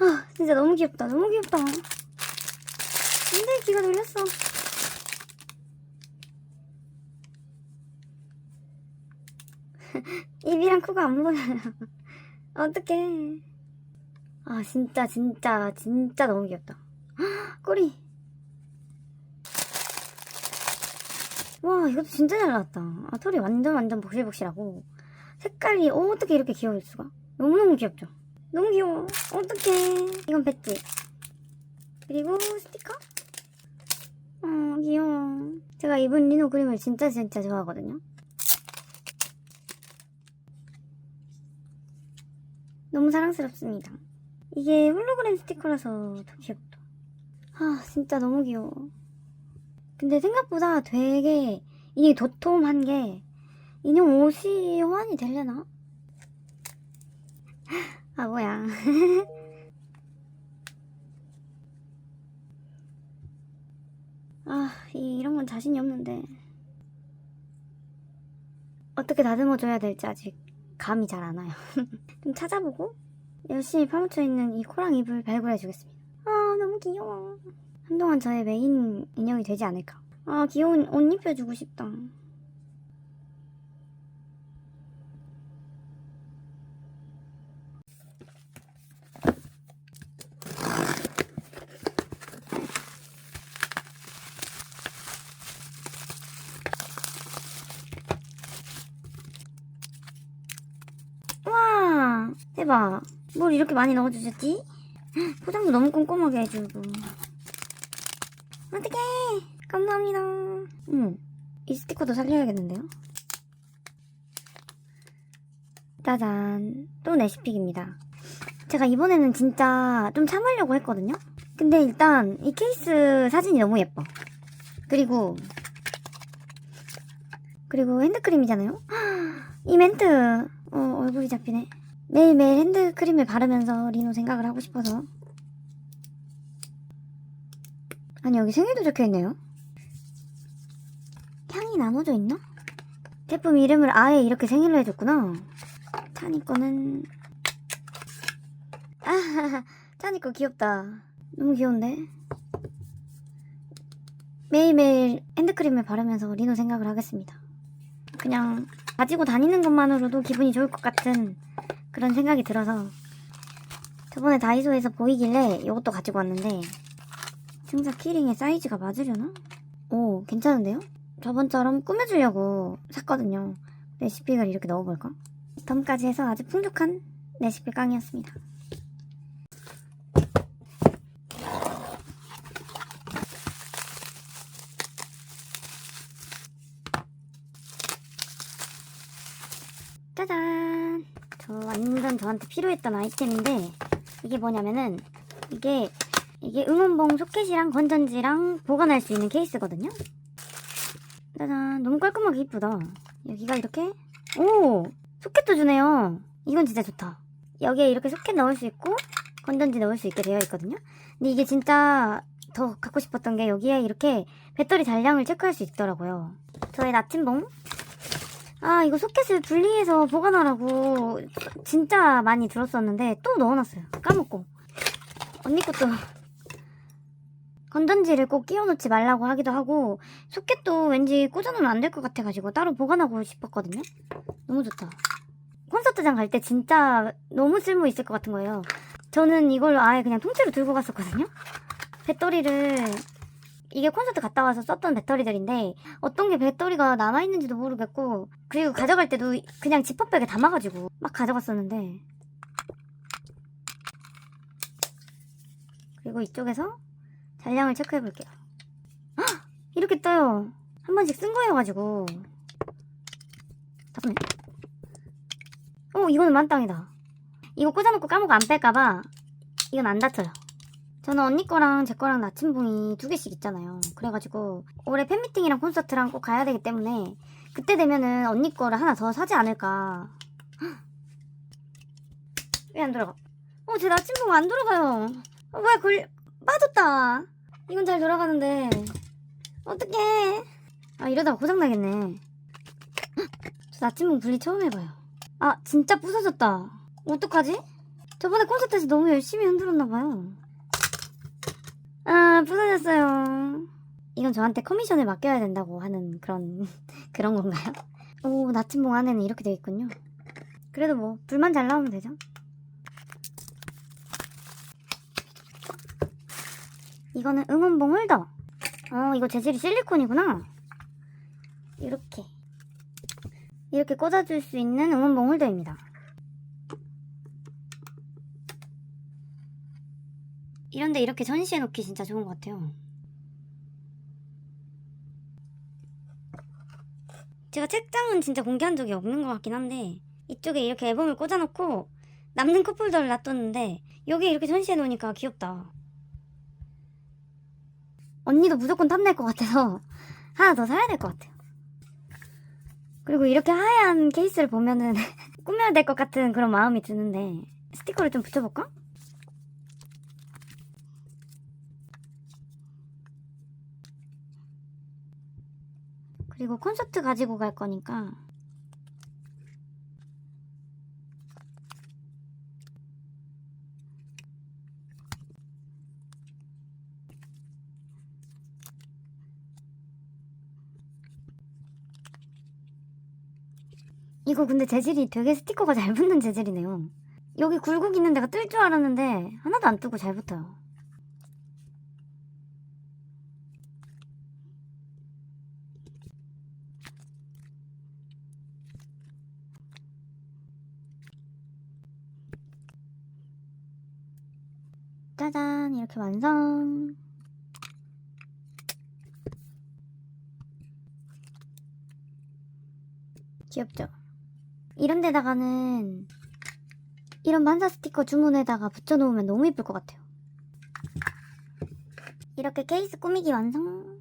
아, 진짜 너무 귀엽다. 너무 귀엽다. 근데 귀가 돌렸어. 입이랑 코가 안 보여요. 어떡해. 아, 진짜, 진짜, 진짜 너무 귀엽다. 헉, 꼬리. 와, 이것도 진짜 잘 나왔다. 아, 털이 완전, 완전 복실복실하고. 색깔이 어떻게 이렇게 귀여울 수가? 너무너무 귀엽죠? 너무 귀여워. 어떡해. 이건 배지. 그리고 스티커? 어, 귀여워. 제가 입은 리노 그림을 진짜 진짜 좋아하거든요. 너무 사랑스럽습니다. 이게 홀로그램 스티커라서 더 귀엽다. 아, 진짜 너무 귀여워. 근데 생각보다 되게 이게 도톰한 게 인형 옷이 호환이 되려나? 아, 뭐야. 아, 이, 이런 건 자신이 없는데. 어떻게 다듬어 줘야 될지 아직 감이 잘 안 와요. 좀 찾아보고 열심히 파묻혀 있는 이 코랑 입을 발굴해 주겠습니다. 아, 너무 귀여워. 한동안 저의 메인 인형이 되지 않을까. 아, 귀여운 옷 입혀주고 싶다. 와, 대박. 뭘 이렇게 많이 넣어주셨지? 헉, 포장도 너무 꼼꼼하게 해주고. 어떡해. 감사합니다. 음, 이 스티커도 살려야겠는데요? 짜잔. 또 레시픽입니다. 제가 이번에는 진짜 좀 참으려고 했거든요? 근데 일단 이 케이스 사진이 너무 예뻐. 그리고, 그리고 핸드크림이잖아요? 헉, 이 멘트, 어, 얼굴이 잡히네. 매일매일 핸드크림을 바르면서 리노 생각을 하고 싶어서. 아니, 여기 생일도 적혀 있네요. 향이 나눠져 있나? 제품 이름을 아예 이렇게 생일로 해줬구나. 타니 거는. 아, 타니 거 귀엽다. 너무 귀여운데? 매일매일 핸드크림을 바르면서 리노 생각을 하겠습니다. 그냥 가지고 다니는 것만으로도 기분이 좋을 것 같은 그런 생각이 들어서 저번에 다이소에서 보이길래 이것도 가지고 왔는데 승자 키링의 사이즈가 맞으려나? 오 괜찮은데요? 저번처럼 꾸며주려고 샀거든요 레시피를 이렇게 넣어볼까? 덤까지 해서 아주 풍족한 레시피 깡이었습니다 짜잔 저 완전 저한테 필요했던 아이템인데 이게 뭐냐면은 이게 이게 응원봉 소켓이랑 건전지랑 보관할 수 있는 케이스거든요. 짜잔. 너무 깔끔하게 이쁘다. 여기가 이렇게? 오! 소켓도 주네요. 이건 진짜 좋다. 여기에 이렇게 소켓 넣을 수 있고 건전지 넣을 수 있게 되어 있거든요. 근데 이게 진짜 더 갖고 싶었던 게 여기에 이렇게 배터리 잔량을 체크할 수 있더라고요. 저의 나침봉. 아, 이거 소켓을 분리해서 보관하라고 진짜 많이 들었었는데 또 넣어놨어요. 까먹고. 언니 것도 건전지를 꼭 끼워놓지 말라고 하기도 하고 소켓도 왠지 꽂아놓으면 안 될 것 같아가지고 따로 보관하고 싶었거든요. 너무 좋다. 콘서트장 갈 때 진짜 너무 쓸모 있을 것 같은 거예요. 저는 이걸 아예 그냥 통째로 들고 갔었거든요. 배터리를 이게 콘서트 갔다 와서 썼던 배터리들인데 어떤 게 배터리가 남아 있는지도 모르겠고 그리고 가져갈 때도 그냥 지퍼백에 담아가지고 막 가져갔었는데 그리고 이쪽에서 잔량을 체크해 볼게요 헉! 이렇게 떠요 한 번씩 쓴 거여가지고 잠깐만 어 이거는 만땅이다 이거 꽂아놓고 까먹고 안 뺄까봐 이건 안 다쳐요 저는 언니 거랑 제 거랑 나침봉이 두 개씩 있잖아요. 그래가지고 올해 팬미팅이랑 콘서트랑 꼭 가야 되기 때문에 그때 되면은 언니 거를 하나 더 사지 않을까. 왜안 들어가? 어, 제 나침봉 안 들어가요. 어, 왜 걸, 빠졌다. 이건 잘 돌아가는데. 어떡해. 아 이러다가 고장나겠네. 헉, 저 나침봉 분리 처음 해봐요. 아 진짜 부서졌다. 어떡하지? 저번에 콘서트에서 너무 열심히 흔들었나봐요. 아 부서졌어요. 이건 저한테 커미션을 맡겨야 된다고 하는 그런 그런 건가요? 오 나침봉 안에는 이렇게 되어 있군요. 그래도 뭐 불만 잘 나오면 되죠 이거는 응원봉 홀더. 어, 이거 재질이 실리콘이구나. 이렇게. 이렇게 꽂아줄 수 있는 응원봉 홀더입니다. 이런데 이렇게 전시해 놓기 진짜 좋은 것 같아요. 제가 책장은 진짜 공개한 적이 없는 것 같긴 한데 이쪽에 이렇게 앨범을 꽂아놓고 남는 컵홀더를 놔뒀는데 여기 이렇게 전시해 놓으니까 귀엽다. 언니도 무조건 탐낼 것 같아서 하나 더 사야 될 것 같아요. 그리고 이렇게 하얀 케이스를 보면은 꾸며야 될 것 같은 그런 마음이 드는데 스티커를 좀 붙여볼까? 그리고 콘서트 가지고 갈 거니까 이거 근데 재질이 되게 스티커가 잘 붙는 재질이네요. 여기 굴곡 있는 데가 뜰 줄 알았는데 하나도 안 뜨고 잘 붙어요. 짜잔 이렇게 완성. 귀엽죠? 이런 데다가는 이런 만사 스티커 주문에다가 붙여놓으면 너무 예쁠 것 같아요. 이렇게 케이스 꾸미기 완성.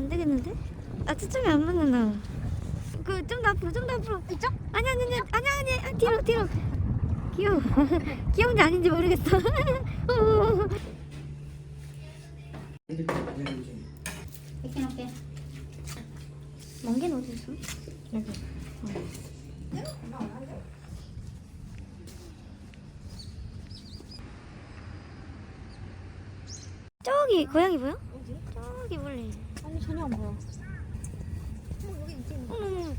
안 되겠는데? 아, 초점이 안 맞는다. 그, 좀더 앞으로, 좀더 앞으로. 이쪽? 아니, 아니, 아니, 아니, 아니, 아니, 뒤로, 뒤로. 귀여워. 귀여운지 아닌지 모르겠어. 어. 이렇게 할게. 멍게는 어디 있어? 여기. 저기 고양이 보여? 전혀 안 보여. 어, 여기 있지. 어머,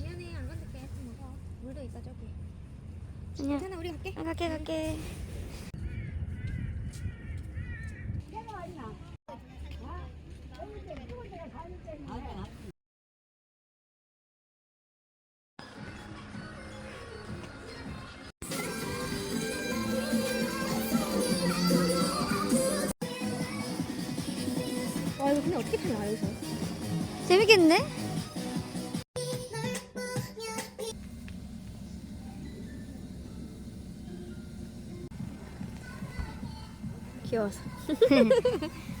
미안해, 안 건들게. 어, 물도 있어, 저기. 괜찮아, 우리 갈게. 아, 갈게, 갈게. 어떻게 탈라, 여기서? 재밌겠는데? 귀여워서.